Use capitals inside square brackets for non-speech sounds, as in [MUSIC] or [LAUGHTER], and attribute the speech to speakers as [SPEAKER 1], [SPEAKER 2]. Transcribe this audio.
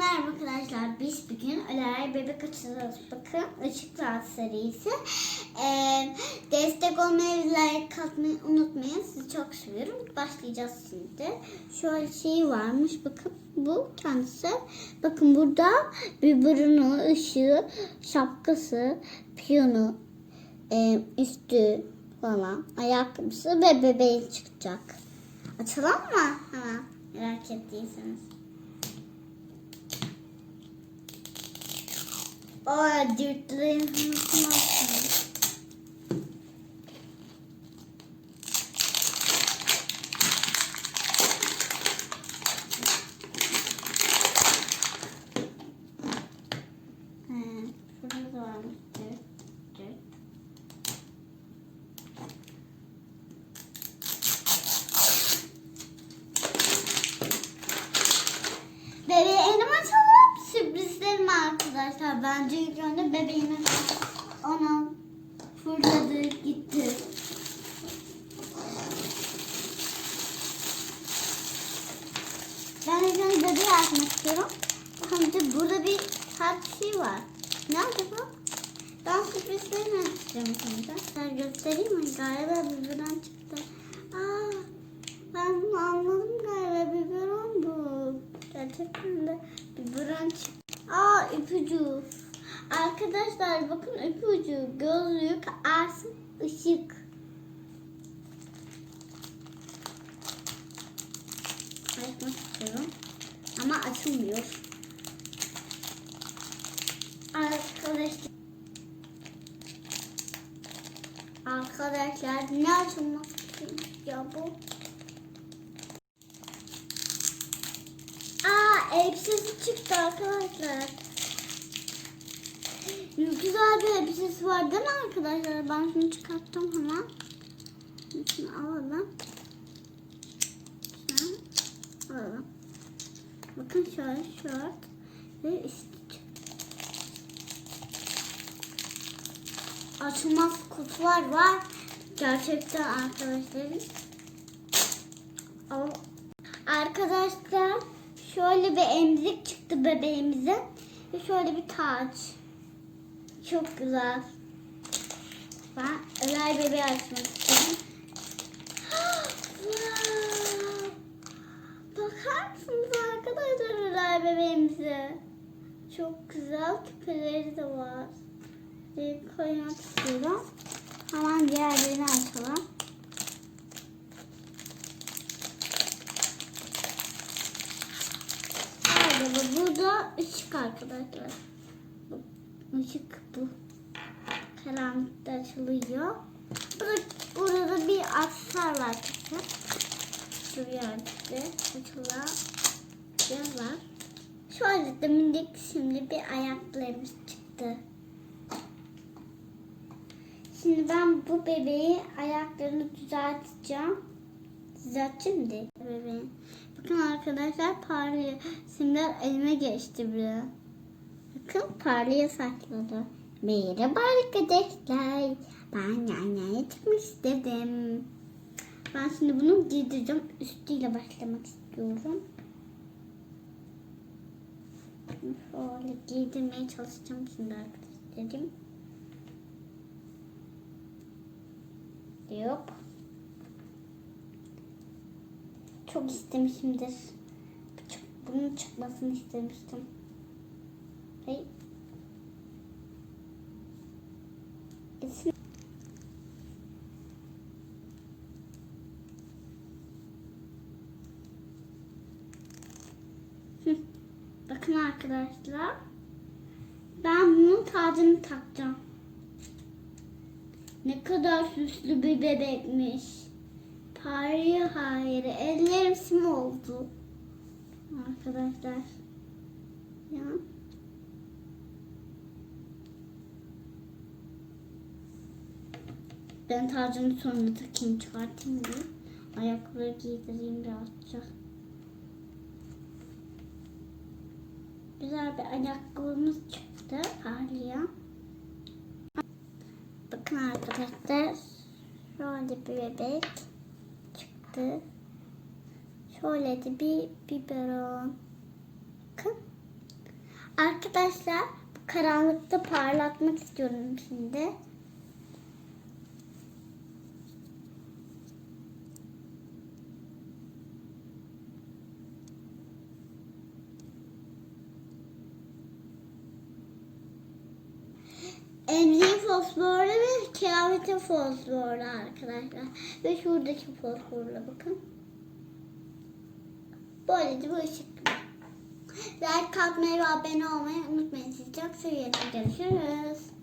[SPEAKER 1] merhaba arkadaşlar. Biz bugün Öler Bebek açacağız. Bakın Işık Saat serisi. Ee, destek olmayı, like atmayı unutmayın. Sizi çok seviyorum. Başlayacağız şimdi. Şöyle şey varmış. Bakın bu kendisi. Bakın burada bir burnu, ışığı, şapkası, piyonu, e, üstü falan, ayakkabısı ve bebeği çıkacak. Açalım mı? Hemen merak ettiyseniz. Aa, dürtlerin hızını arkadaşlar. Bence ilk önce bebeğini ona fırladı gitti. Ben ilk bebeği açmak istiyorum. Bakın burada bir kalp şey var. Nerede bu? Ben sürprizlerini açacağım şimdi. Ben göstereyim mi? Galiba biberon çıktı. Aa, ben bunu anladım galiba biberon bu. Gerçekten de biberon çıktı. Aa ipucu. Arkadaşlar bakın ipucu. Gözlük, asım, ışık. Açmak istiyorum. Ama açılmıyor. Arkadaşlar Arkadaşlar ne açılmak ya bu? Aa elbisesi çıktı arkadaşlar. Güzel bir elbisesi var değil mi arkadaşlar? Ben şunu çıkarttım hemen. Şunu alalım. Şunu alalım. Bakın şöyle şort ve üstü açılmaz kutular var. Gerçekten arkadaşlarım. Arkadaşlar şöyle bir emzik çıktı bebeğimize. Ve şöyle bir taç. Çok güzel. Ben Ömer bebeği açmak istiyorum. [GASPS] Bakar mısınız arkadaşlar Ömer bebeğimize? Çok güzel küpeleri de var bir koymak istiyorum. Hemen diğerlerini açalım. Burada ışık arkadaşlar. Bu ışık bu. Karanlıkta açılıyor. Burada, burada bir aksesuar var çıktı. Şu yerde açılan bir var. Şöyle de minik şimdi bir ayaklarımız çıktı. Şimdi ben bu bebeği ayaklarını düzelteceğim. Düzelteceğim de bebeğin. Bakın arkadaşlar parlıyor. Simler elime geçti bile. Bakın parlıyor saçları. Merhaba arkadaşlar. Ben yanyaya çıkmak istedim. Ben şimdi bunu giydireceğim. Üstüyle başlamak istiyorum. Şöyle giydirmeye çalışacağım şimdi arkadaşlarım. Yok. Çok istemişimdir. Çok, bunun çıkmasını istemiştim. Bakın arkadaşlar. Ben bunun tacını takacağım. Ne kadar süslü bir bebekmiş. Hayır hayır. Ellerim sim oldu. Arkadaşlar. Ya. Ben tacımı sonra takayım çıkartayım diye. Ayakları giydireyim rahatça. Güzel bir ayakkabımız çıktı. Ağrıya. Bakın arkadaşlar. Şöyle bir bebek çıktı. Şöyle de bir biberon. Bakın. Arkadaşlar bu karanlıkta parlatmak istiyorum şimdi. Emziği fosforlu ve kıyafeti fosforlu arkadaşlar. Ve şuradaki fosforlu bakın. Böylece bu ışıklı. Like atmayı ve abone olmayı unutmayın. Sizi çok seviyorum. Görüşürüz.